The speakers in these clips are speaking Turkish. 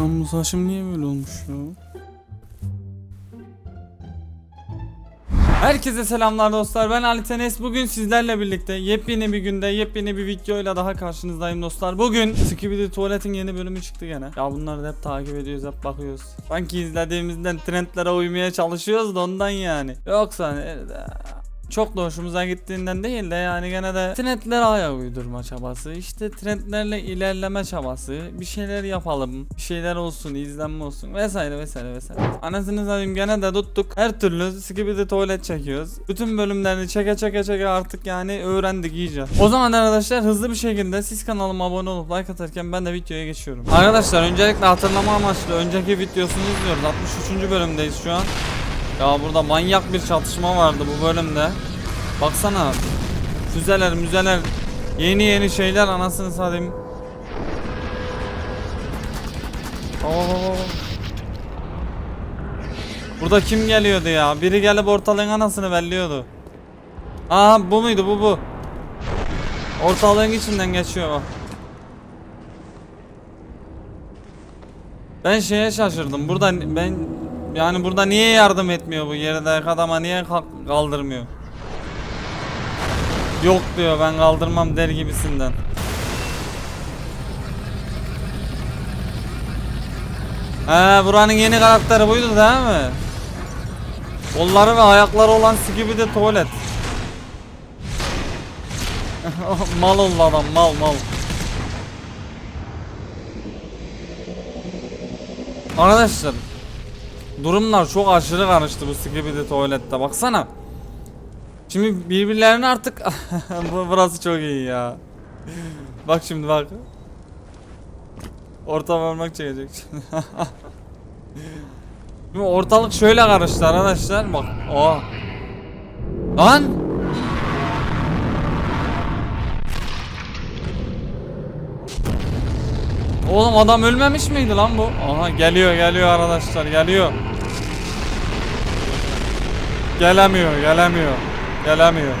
Lan bu saçım niye böyle olmuş ya? Herkese selamlar dostlar. Ben Ali Tenes. Bugün sizlerle birlikte yepyeni bir günde yepyeni bir videoyla daha karşınızdayım dostlar. Bugün Skibidi Tuvalet'in yeni bölümü çıktı gene. Ya bunları da hep takip ediyoruz hep bakıyoruz. Sanki izlediğimizden trendlere uymaya çalışıyoruz da ondan yani. Yoksa çok da hoşumuza gittiğinden değil de yani gene de trendlere ayak uydurma çabası işte trendlerle ilerleme çabası bir şeyler yapalım bir şeyler olsun izlenme olsun vesaire vesaire vesaire. Anasını satayım gene de tuttuk. Her türlü skibidi tuvalet çekiyoruz. Bütün bölümlerini çeke çeke çeke artık yani öğrendik iyice. O zaman arkadaşlar hızlı bir şekilde siz kanalıma abone olup like atarken ben de videoya geçiyorum. Arkadaşlar öncelikle hatırlama amaçlı önceki videosunu izliyoruz. 63. bölümdeyiz şu an ya burada manyak bir çatışma vardı bu bölümde. Baksana. Füzeler, müzeler, yeni yeni şeyler anasını satayım. Oo. Burada kim geliyordu ya? Biri gelip ortalığın anasını belliyordu. Aa bu muydu bu bu. Ortalığın içinden geçiyor bak. Ben şeye şaşırdım. Burada ben yani burada niye yardım etmiyor bu yerdeki adama niye kaldırmıyor? Yok diyor ben kaldırmam der gibisinden. He buranın yeni karakteri buydu değil mi? Kolları ve ayakları olan gibi de tuvalet. mal oldu adam mal mal. Arkadaşlar Durumlar çok aşırı karıştı bu Skibidi tuvalette baksana. Şimdi birbirlerini artık Bu- burası çok iyi ya. bak şimdi bak. Orta parmak çekecek. şimdi ortalık şöyle karıştı arkadaşlar bak. Aa. Lan. Oğlum adam ölmemiş miydi lan bu? Aha geliyor geliyor arkadaşlar geliyor. Gelemiyor gelemiyor. Gelemiyor.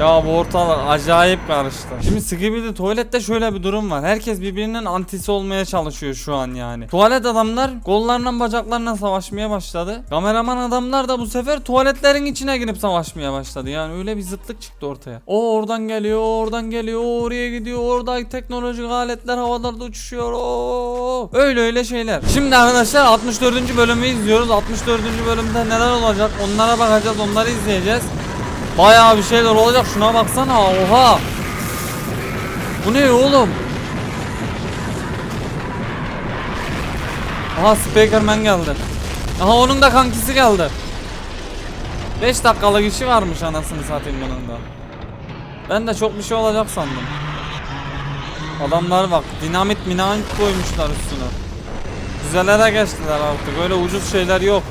Ya bu ortalık acayip karıştı. Şimdi Skibidi tuvalette şöyle bir durum var. Herkes birbirinin antisi olmaya çalışıyor şu an yani. Tuvalet adamlar kollarından bacaklarına savaşmaya başladı. Kameraman adamlar da bu sefer tuvaletlerin içine girip savaşmaya başladı. Yani öyle bir zıtlık çıktı ortaya. O oradan geliyor, oradan geliyor, oraya gidiyor. Orada teknolojik aletler havalarda uçuşuyor. Oo. Öyle öyle şeyler. Şimdi arkadaşlar 64. bölümü izliyoruz. 64. bölümde neler olacak? Onlara bakacağız, onları izleyeceğiz. Bayağı bir şeyler olacak. Şuna baksana. Oha. Bu ne oğlum? Aha Speakerman geldi. Aha onun da kankisi geldi. 5 dakikalık işi varmış anasını satayım bunun da. Ben de çok bir şey olacak sandım. Adamlar bak dinamit minamit koymuşlar üstüne. Güzellere geçtiler artık. Öyle ucuz şeyler yok.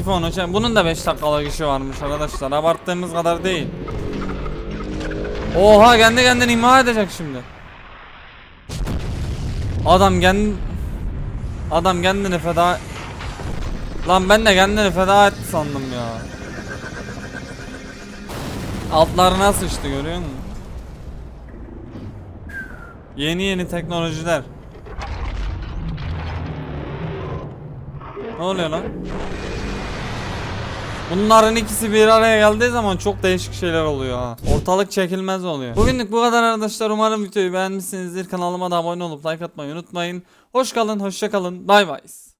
Sifonu çek. Bunun da 5 dakikalık işi varmış arkadaşlar. Abarttığımız kadar değil. Oha kendi kendini imha edecek şimdi. Adam kendi Adam kendini feda Lan ben de kendini feda etti sandım ya. Altlarına sıçtı görüyor musun? Yeni yeni teknolojiler. Ne oluyor lan? Bunların ikisi bir araya geldiği zaman çok değişik şeyler oluyor ha. Ortalık çekilmez oluyor. Bugünlük bu kadar arkadaşlar. Umarım videoyu beğenmişsinizdir. Kanalıma da abone olup like atmayı unutmayın. Hoş kalın, hoşça kalın. Bay bay.